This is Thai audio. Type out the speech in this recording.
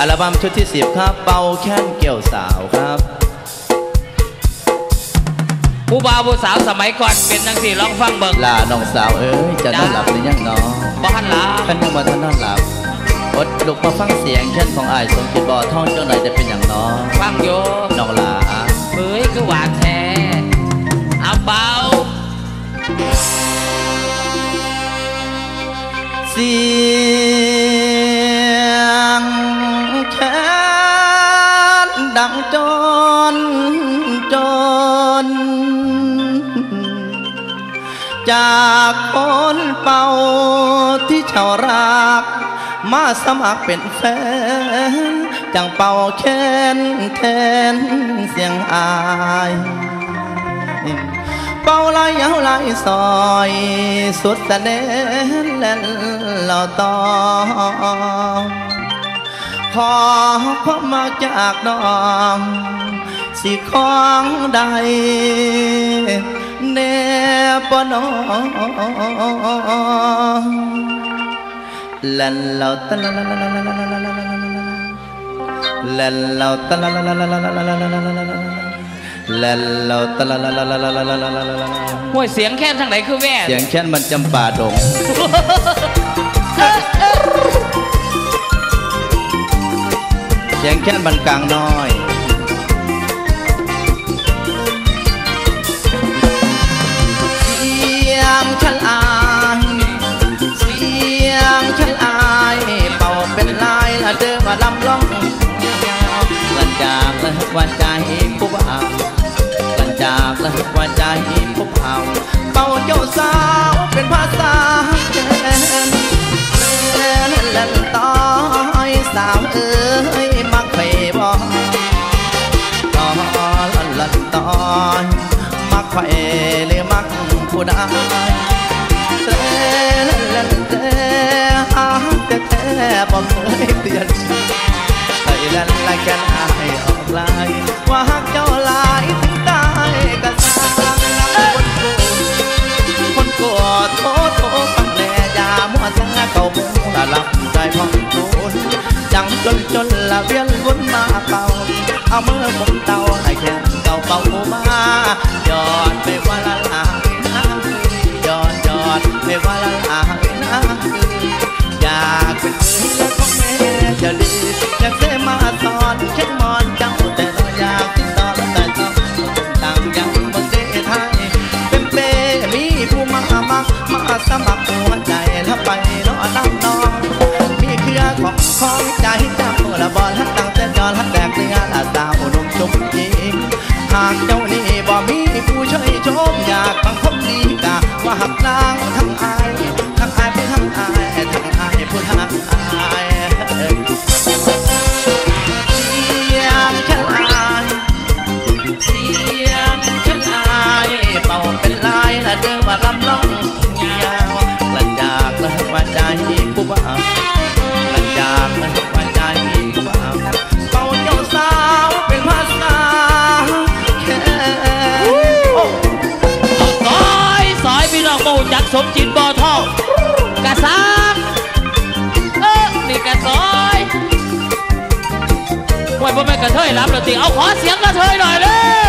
อัลบั้มชุดที่สิบครับ เป่าแค้นเกี่ยวสาวครับผู้บ่าวผู้สาวสมัยก่อนเป็นจังสี่ลองฟังเบิ่งลาน้องสาวเอ้ยจะนอนหลับหรือยังน้องบ่หันหลาขันยังมาท่านนอนหลับอดลุกมาฟังเสียงแค้นของอายสมจิตบ่อท่องเจ้าหน่อยจะเป็นอย่างน้องฟังอยู่น้องลาเฮ้ยคือหวานแท้เอาเบาเสีย นดังจนจน จากคนเป่าที่เจ้ารัก มาสมัครเป็นแฟน จังเป่าแค้นแทนเสียงอายเป่าลายยาวลายซอยสุดแสดงและเราต่อ ขอความมาจากน้อง สิของใดแน่ปน้องลันเราตะละละละละละละละละลันเราตะละละละละละละละละละละลันเราตะละละละละละละละละละละห้วยเสียงแค่ทางไหนคือแว่เสียงแค้นมันจำป่าดง สียงแค้นมันกลางน้อยเสียงฉันอายเสียงฉันอายเป่าเป็นลายละเดิมมาลำล่องหลังจากละว่าใจผู้บ่าวหลังจากละว่าใจผู้บ่าวเป่าเจ้าสาวเป็นภาษา phải lê mắt của đã Tê lê lê tê á tê tê bọn mới tiền. Thầy ai học lại Qua hát cho lại tiếng tai Cả sang lăng quân cụ Quân của thố già Mua ra cầu mua lòng dài phong trốn Chẳng lưng là viên quân mà tàu, Áo mơ mộng tàu บ่มีผู้ช่วยชมอยากบังคับดีกาว่าหักนางทั้งอายทั้งอายผู้ทั้งอายทั้งอายผู้ทั้งอายเสียงฉันอายเสียงฉันอายเป่าเป็นลายและเดินว่าลำล่อง สมจิตบ่อทองกะซังเออนี่กะซอยห่วยพ่อแม่นกระเทยรับแล้วติเอาขอเสียงกระเทยหน่อยเร็